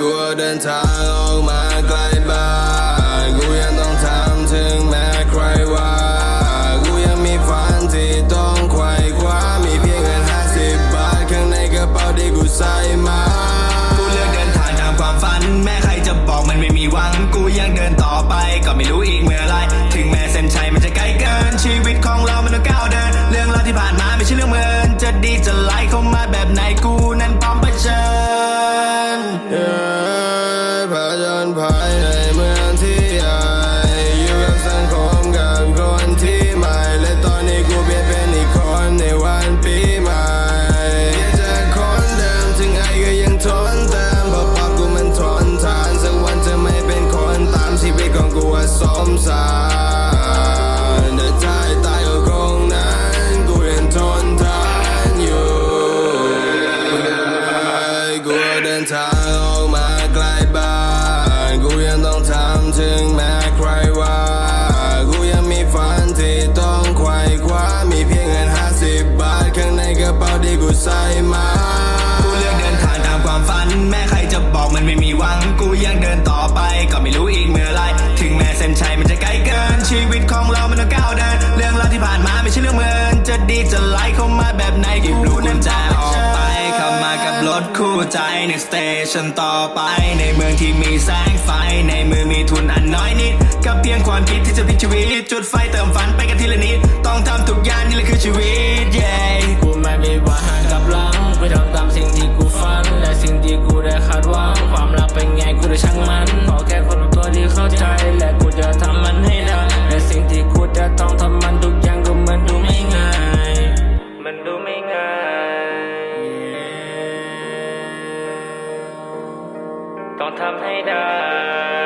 กูเดินทางออกมาไกลบ้านกูยังต้องทำถึงแม้ใครว่า กูยังมีฝันที่ต้องไขว่คว้ามีเพียงเงินห้าสิบบาทข้างในกระเป๋าที่กูใส่มากูเลือกเดินทางตามความฝัน แม้ใครจะบอกมันไม่มีหวัง กูยังเดินต่อไปก็ไม่รู้อีกเมื่อไรถึงแม้เส้นชัยมันจะไกลเกินชีวิตของเรา ดินทางออกมาไกลบ้านกูยังต้องทำถึงแม้ใครว่า กูยังมีฝันที่ต้องไขว่คว้ามีเพียงเงินห้าสิบบาท ข้างในกระเป๋าที่กูใส่มากูเลือกเดินทางตามความฝัน แม้ใครจะบอกมันไม่มีหวัง กูยังเดินต่อไปก็ไม่รู้อีกเมื่อไรถึงแม้เส้นชัยมันจะไกลเกิน ชีวิตของเรามันต้องก้าวเดิน เรื่องราวที่ผ่านมาไม่ใช่เรื่องเมินจะดีจะไล่เข้ามาแบบไหนกูรู้นั้นจะออก ข้ามากับรถคู่ใจในสเตชันต่อไป ในเมืองที่มีแสงไฟ ในมือมีทุนอันน้อยนิดกับเพียงความคิดที่จะพลิกชีวิต จุดไฟเติมฝันไปกันทีละนิด ต้องทำทุกอย่างนี่แหละคือชีวิต ต้องทำให้ได้